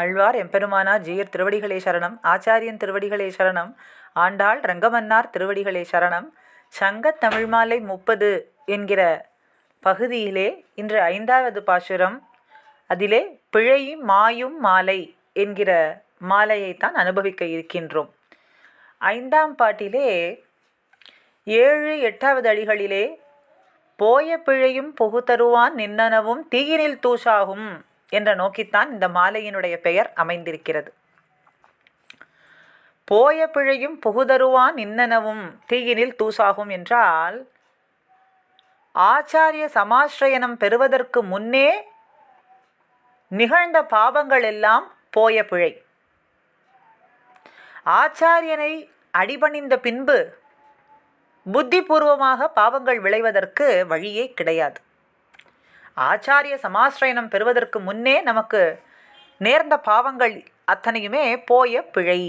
ஆழ்வார் எம்பெருமானார் ஜீயர் திருவடிகளே சரணம் ஆச்சாரியன் திருவடிகளே சரணம் ஆண்டாள் ரங்கமன்னார் திருவடிகளே சரணம் சங்கத் தமிழ்மாலை முப்பது என்கிற பகுதியிலே இன்று ஐந்தாவது பாசுரம் அதிலே பிழையும் மாயும் மாலை என்கிற மாலையைத்தான் அனுபவிக்க இருக்கின்றோம். ஐந்தாம் பாட்டிலே ஏழு எட்டாவது அடிகளிலே போய பிழையும் புகுதருவான் நின்னனவும் தீயினில் தூசாகும் என்ற நோக்கித்தான் இந்த மாலையினுடைய பெயர் அமைந்திருக்கிறது. போய பிழையும் புகுதருவான் நின்னனவும் தீயினில் தூசாகும் என்றால் ஆச்சாரிய சமாஸ்ரயனம் பெறுவதற்கு முன்னே நிகழ்ந்த பாவங்கள் எல்லாம் போய பிழை. ஆச்சாரியனை அடிபணிந்த பின்பு புத்திபூர்வமாக பாவங்கள் விளைவதற்கு வழியே கிடையாது. ஆச்சாரிய சமாஸ்ரயனம் பெறுவதற்கு முன்னே நமக்கு நேர்ந்த பாவங்கள் அத்தனையுமே போய பிழை.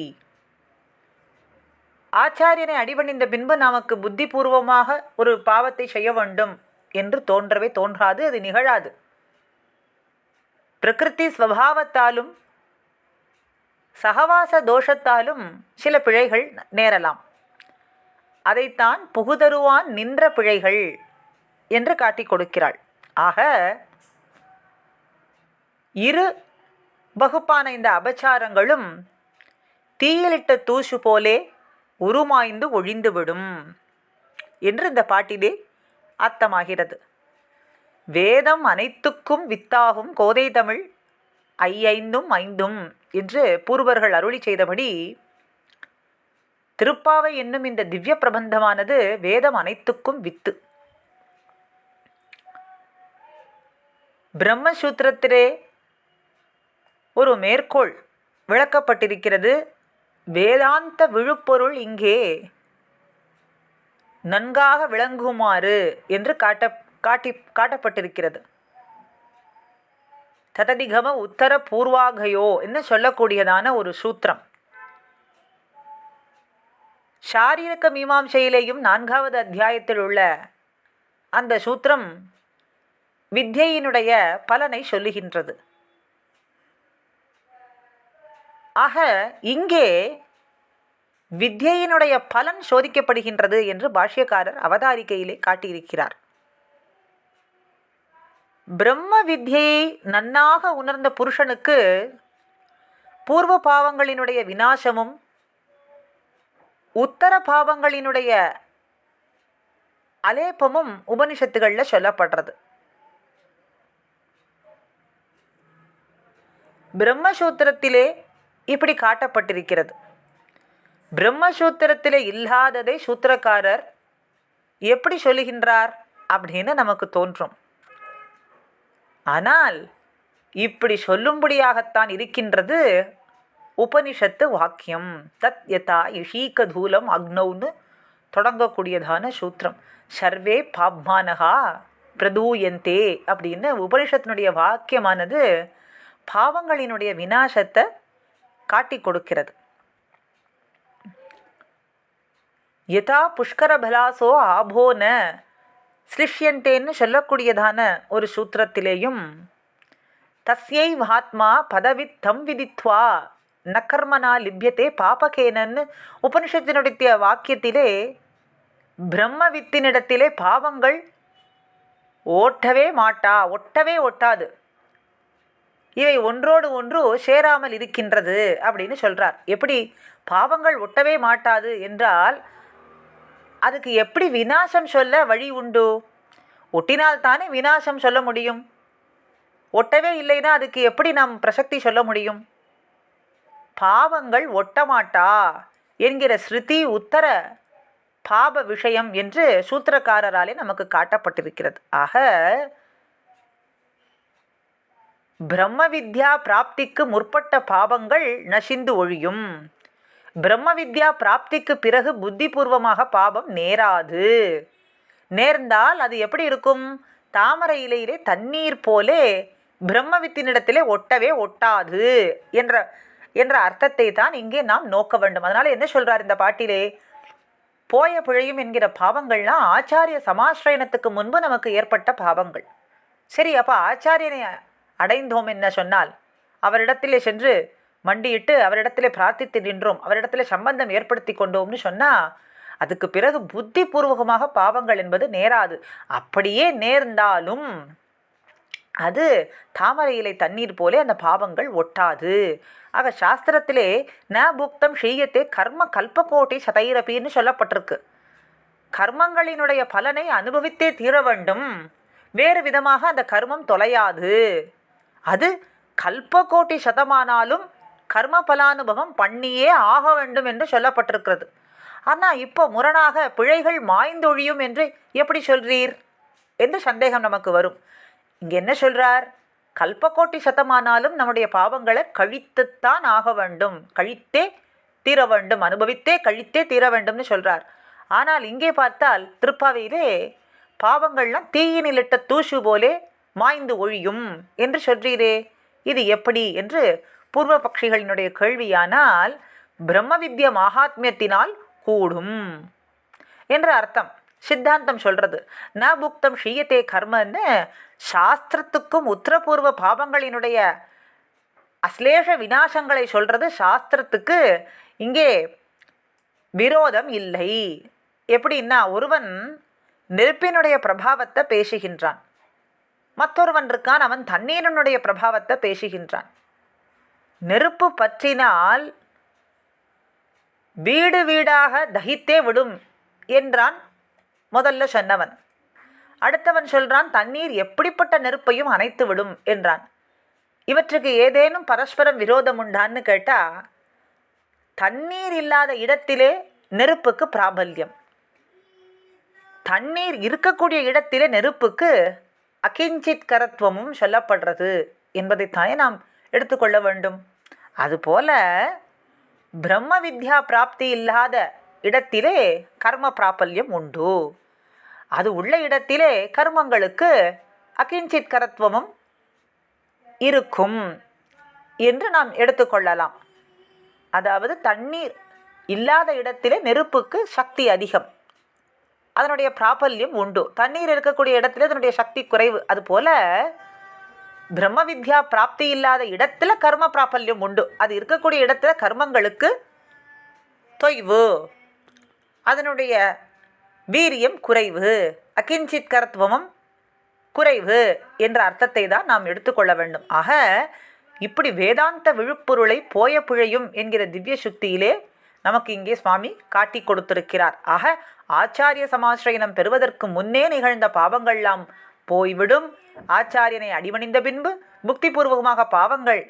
ஆச்சாரியனை அடிபணிந்த பின்பு நமக்கு புத்திபூர்வமாக ஒரு பாவத்தை செய்ய வேண்டும் என்று தோன்றவே தோன்றாது அது நிகழாது. பிரகிருதி ஸ்வபாவத்தாலும் சகவாச தோஷத்தாலும் சில பிழைகள் நேரலாம். அதைத்தான் புகுதருவான் நின்ற பிழைகள் என்று காட்டிக் கொடுக்கிறாள். ஆக இரு வகுப்பான இந்த அபச்சாரங்களும் தீயிலிட்ட தூசு போலே உருமாய்ந்து ஒழிந்துவிடும் என்று இந்த பாட்டிலே அர்த்தமாகிறது. வேதம் அனைத்துக்கும் வித்தாகும் கோதை தமிழ் ஐயைந்தும் ஐந்தும் என்று பூர்வர்கள் அருளி செய்தபடி திருப்பாவை என்னும் இந்த திவ்ய பிரபந்தமானது வேதம் அனைத்துக்கும் வித்து. பிரம்மசூத்திரத்திலே ஒரு மேற்கோள் விளக்கப்பட்டிருக்கிறது. வேதாந்த விழுப்பொருள் இங்கே நன்காக விளங்குமாறு என்று காட்ட காட்டி காட்டப்பட்டிருக்கிறது. தததிகம உத்தர பூர்வாகயோ என்று சொல்லக்கூடியதான ஒரு சூத்திரம். சாரீரக மீமாம்சையிலேயும் நான்காவது அத்தியாயத்தில் உள்ள அந்த சூத்திரம் வித்யையினுடைய பலனை சொல்லுகின்றது. ஆக இங்கே வித்யையினுடைய பலன் சோதிக்கப்படுகின்றது என்று பாஷ்யக்காரர் அவதாரிகையிலே காட்டியிருக்கிறார். பிரம்ம வித்யை நன்னாக உணர்ந்த புருஷனுக்கு பூர்வ பாவங்களினுடைய வினாசமும் உத்தர பாவங்களினுடைய அலேப்பமும் உபனிஷத்துகளில் சொல்லப்படுறது. பிரம்மசூத்திரத்திலே இப்படி காட்டப்பட்டிருக்கிறது. பிரம்மசூத்திரத்திலே இல்லாததை சூத்திரக்காரர் எப்படி சொல்லுகின்றார் அப்படின்னு நமக்கு தோன்றும். ஆனால் இப்படி சொல்லும்படியாகத்தான் இருக்கின்றது உபனிஷத்து வாக்கியம். தத் யதா இஷீக தூலம் அக்னௌன்னு தொடங்கக்கூடியதான சூத்திரம். சர்வே பாப்மானகா பிரதூயந்தே அப்படின்னு உபனிஷத்தினுடைய வாக்கியமானது பாவங்களினுடைய வினாசத்தை காட்டி கொடுக்கிறது. யதா புஷ்கர பலாசோ ஆபோன ஸ்லிஷ்யன்டேன்னு சொல்லக்கூடியதான ஒரு சூத்திரத்திலேயும் தஸ்யை மகாத்மா பதவித் தம் விதித்வா நக்கர்மனா லிபியத்தே பாபகேனன்னு உபனிஷத்தினுடைய வாக்கியத்திலே பிரம்மவித்தினிடத்திலே பாவங்கள் ஓட்டவே மாட்டா ஒட்டவே ஒட்டாது. இவை ஒன்றோடு ஒன்று சேராமல் இருக்கின்றது அப்படின்னு சொல்கிறார் எப்படி? பாவங்கள் ஒட்டவே மாட்டாது என்றால் அதுக்கு எப்படி வினாசம் சொல்ல வழி உண்டு? ஒட்டினால் தானே வினாசம் சொல்ல முடியும்? ஒட்டவே இல்லைன்னா அதுக்கு எப்படி நாம் பிரசக்தி சொல்ல முடியும்? பாவங்கள் ஒட்டமாட்டா என்கிற ஸ்ருதி உத்தர பாப விஷயம் என்று சூத்திரக்காரராலே நமக்கு காட்டப்பட்டிருக்கிறது. ஆக பிரம்ம வித்யா பிராப்திக்கு முற்பட்ட பாவங்கள் நசிந்து ஒழியும். பிரம்ம வித்யா பிராப்திக்கு பிறகு புத்திபூர்வமாக பாபம் நேராது. நேர்ந்தால் அது எப்படி இருக்கும்? தாமரை இலையிலே தண்ணீர் போலே பிரம்மவித்தினிடத்திலே ஒட்டவே ஒட்டாது என்ற என்ற அர்த்தத்தை தான் இங்கே நாம் நோக்க வேண்டும். அதனால் என்ன சொல்கிறார் இந்த பாட்டிலே? போய பிழையும் என்கிற பாவங்கள்லாம் ஆச்சாரிய சமாசிரயணத்துக்கு முன்பு நமக்கு ஏற்பட்ட பாவங்கள். சரி அப்போ ஆச்சாரியனை அடைந்தோம் என்ன சொன்னால்? அவரிடத்திலே சென்று மண்டியிட்டு அவரிடத்திலே பிரார்த்தித்து நின்றோம். அவரிடத்திலே சம்பந்தம் ஏற்படுத்தி கொண்டோம்னு சொன்னால் அதுக்கு பிறகு புத்தி பூர்வகமாக பாவங்கள் என்பது நேராது. அப்படியே நேர்ந்தாலும் அது தாமரை இலை தண்ணீர் போலே அந்த பாவங்கள் ஒட்டாது. ஆக சாஸ்திரத்திலே ந புக்தம் ஷீயத்தே கர்ம கல்பக்கோட்டி சதைரபின்னு சொல்லப்பட்டிருக்கு. கர்மங்களினுடைய பலனை அனுபவித்தே தீர வேண்டும் வேறு விதமாக அந்த கர்மம் தொலையாது. அது கல்பகோட்டி சதமானாலும் கர்ம பலானுபவம் பண்ணியே ஆக வேண்டும் என்று சொல்லப்பட்டிருக்கிறது. ஆனால் இப்போ முரணாக பிழைகள் மாய்ந்தொழியும் என்று எப்படி சொல்கிறீர் என்று சந்தேகம் நமக்கு வரும். இங்கே என்ன சொல்கிறார் கல்பக்கோட்டி சதமானாலும் நம்முடைய பாவங்களை கழித்துத்தான் ஆக வேண்டும். கழித்தே தீர வேண்டும். அனுபவித்தே கழித்தே தீர வேண்டும்னு சொல்கிறார் ஆனால் இங்கே பார்த்தால் திருப்பாவையிலே பாவங்கள்லாம் தீயினிலிட்ட தூசு போலே மாய்ந்து ஒழியும் என்று சொல்றீரே. இது எப்படி என்று பூர்வ பட்சிகளினுடைய கேள்வியானால் பிரம்ம வித்ய மகாத்மியத்தினால் கூடும் என்ற அர்த்தம். சித்தாந்தம் சொல்றது. ந புக்தம் ஷீயத்தே கர்மன்னு சாஸ்திரத்துக்கும் உத்தரபூர்வ பாவங்களினுடைய அஸ்லேஷ விநாசங்களை சொல்றது சாஸ்திரத்துக்கு இங்கே விரோதம் இல்லை. எப்படின்னா ஒருவன் நெருப்பினுடைய பிரபாவத்தை பேசுகின்றான். மற்றொருவன் இருக்கான் அவன் தண்ணீரனுடைய பிரபாவத்தை பேசுகின்றான். நெருப்பு பற்றினால் வீடு வீடாக தகித்தே விடும் என்றான் முதல்ல சொன்னவன். அடுத்தவன் சொல்றான் தண்ணீர் எப்படிப்பட்ட நெருப்பையும் அணைத்து விடும்? என்றான். இவற்றுக்கு ஏதேனும் பரஸ்பரம் விரோதம் உண்டான்னு கேட்டா தண்ணீர் இல்லாத இடத்திலே நெருப்புக்கு பிராபல்யம். தண்ணீர் இருக்கக்கூடிய இடத்திலே நெருப்புக்கு அகிஞ்சித் கரத்துவமும் சொல்லப்படுறது என்பதைத்தானே நாம் எடுத்துக்கொள்ள வேண்டும். அதுபோல பிரம்ம வித்யா பிராப்தி இல்லாத இடத்திலே கர்ம பிராபல்யம் உண்டு. அது உள்ள இடத்திலே கர்மங்களுக்கு அகிஞ்சித் கரத்துவமும் இருக்கும் என்று நாம் எடுத்துக்கொள்ளலாம். அதாவது தண்ணீர் இல்லாத இடத்திலே நெருப்புக்கு சக்தி அதிகம். அதனுடைய பிராபல்யம் உண்டு. தண்ணீர் இருக்கக்கூடிய இடத்துல அதனுடைய சக்தி குறைவு. அதுபோல பிரம்ம வித்யா பிராப்தி இல்லாத இடத்துல கர்ம பிராபல்யம் உண்டு. அது இருக்கக்கூடிய இடத்துல கர்மங்களுக்கு தொய்வு. அதனுடைய வீரியம் குறைவு. அகிஞ்சித் கரத்துவமும் குறைவு என்ற அர்த்தத்தை தான் நாம் எடுத்துக்கொள்ள வேண்டும். ஆக இப்படி வேதாந்த விழுப்பொருளை போய பிழையும் என்கிற திவ்ய சுக்தியிலே நமக்கு இங்கே சுவாமி காட்டி கொடுத்திருக்கிறார். ஆக ஆச்சாரிய சமாசிரயனம் பெறுவதற்கு முன்னே நிகழ்ந்த பாவங்கள்லாம் போய்விடும். ஆச்சாரியனை அடிமணிந்த பின்பு புக்திபூர்வகமாக பாவங்கள்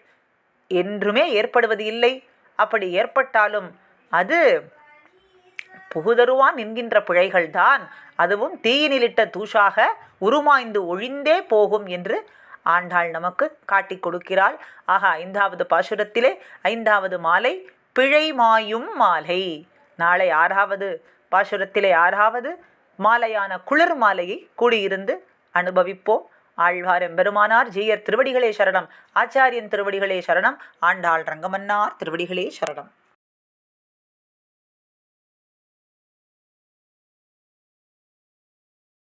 என்றுமே ஏற்படுவது இல்லை. அப்படி ஏற்பட்டாலும் அது புகுதருவான் என்கின்ற பிழைகள்தான். அதுவும் தீயினிலிட்ட தூஷாக உருமாய்ந்து ஒழிந்தே போகும் என்று ஆண்டாள் நமக்கு காட்டி கொடுக்கிறாள். ஆக ஐந்தாவது பாசுரத்திலே ஐந்தாவது மாலை பிழை மாயும் மாலை. நாளை ஆறாவது பாசுரத்திலே ஆறாவது மாலையான குளிர் மாலையை கூடியிருந்து அனுபவிப்போம். ஆழ்வார் எம்பெருமானார் ஜீயர் திருவடிகளே சரணம். ஆச்சாரியன் திருவடிகளே சரணம். ஆண்டாள் ரங்கமன்னார் திருவடிகளே சரணம்.